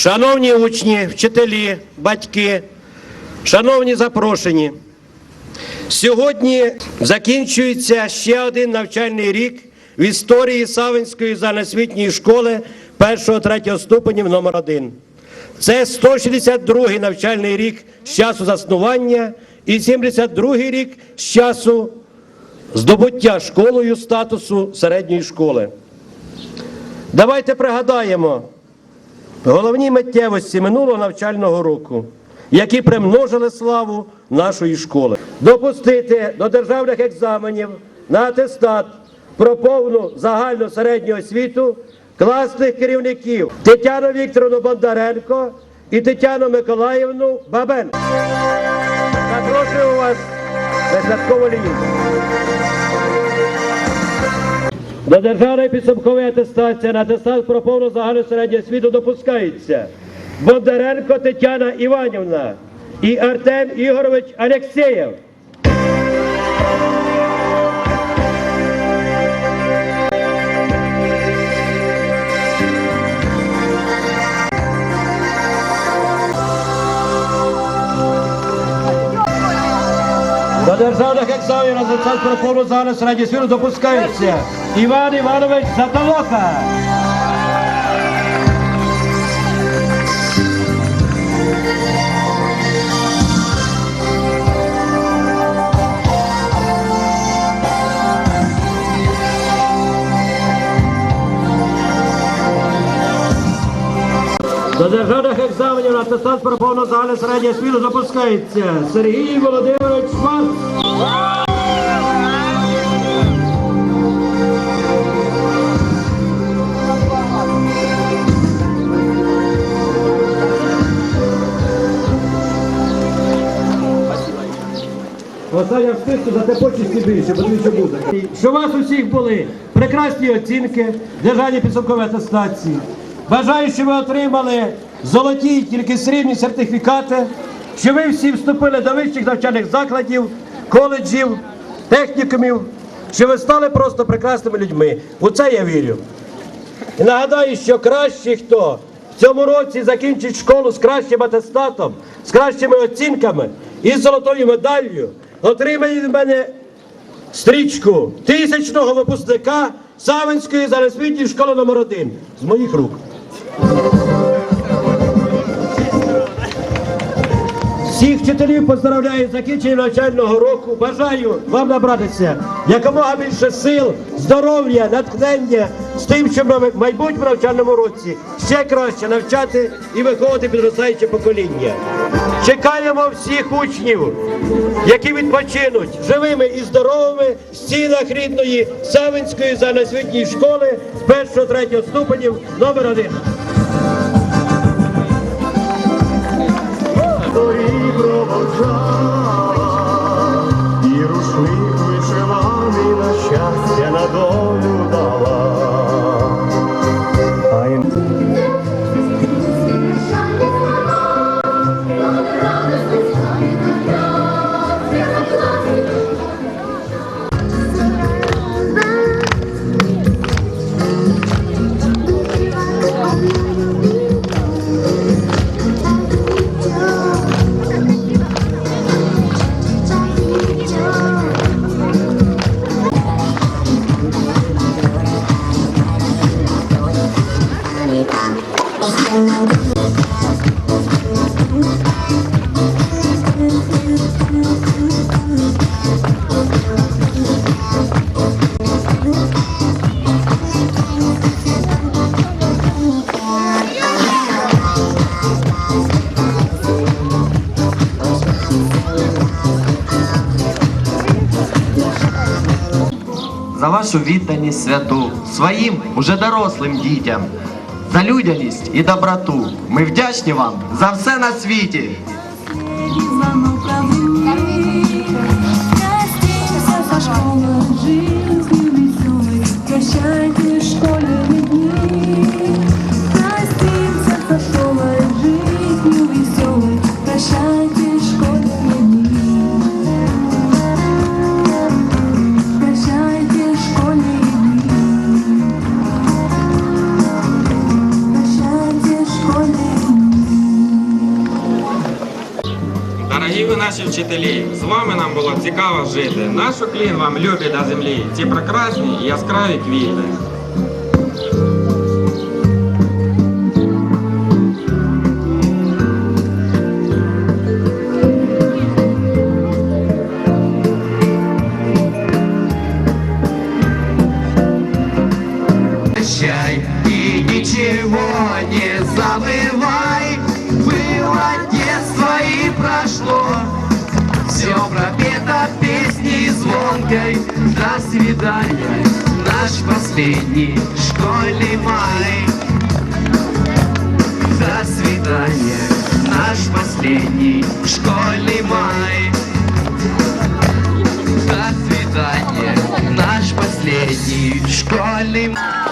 Шановні учні, вчителі, батьки, шановні запрошені, сьогодні закінчується ще один навчальний рік в історії Савинської загальноосвітньої школи 1-3 ступенів номер 1 Це 162-й навчальний рік з часу заснування і 72-й рік з часу здобуття школою статусу середньої школи. Давайте пригадаємо головні миттєвості минулого навчального року, які примножили славу нашої школи. Допустити до державних екзаменів на атестат про повну загальну середню освіту класних керівників Тетяну Вікторовну Бондаренко і Тетяну Миколаївну Бабенко. Запрошую вас на святкову лінію. До державної підсумкової атестації на атестат про повну загальну середню освіту допускається Бондаренко Тетяна Іванівна і Артем Ігорович Алєксєєв. Державних екзаменів на атестат про повну загальну середню освіту допускається Іван Іванович Затолока. До державних екзаменів на атестат про повну загальну середню освіту допускається Сергій Володимирович Остання в списку за те почесті більше, бо що буде. Що у вас усіх були прекрасні оцінки, державні підсумкові атестації. Бажаю, що ви отримали золоті, тільки срібні сертифікати, що ви всі вступили до вищих навчальних закладів, коледжів, технікумів, що ви стали просто прекрасними людьми. У це я вірю. І нагадаю, що кращий хто в цьому році закінчить школу з кращим атестатом, з кращими оцінками і золотою медаллю, отримає від мене стрічку тисячного випускника Савинської залесвітньої школи номер 1 з моїх рук. Всіх вчителів поздравляю з закінченням навчального року. Бажаю вам набратися якомога більше сил, здоров'я, натхнення з тим, щоб в майбутньому навчальному році ще краще навчати і виховувати підростаюче покоління. Чекаємо всіх учнів, які відпочинуть живими і здоровими в стінах рідної Савинської загальноосвітньої школи з 1-3 ступенів номер 1 Зорі проводжала, вашу відданість святу своїм уже дорослим дітям, за людяність і доброту. Ми вдячні вам за все на світі. Звано правды, простимся со школы, жизнью веселой, прощайте школьные вчителі, з вами нам було цікаво жити. Нашу клін вам любить на землі, ці прекрасні і яскраві квіти. свидание Наш последний школьный май. До свидания Наш последний школьный май. До свидания Наш последний школьный май.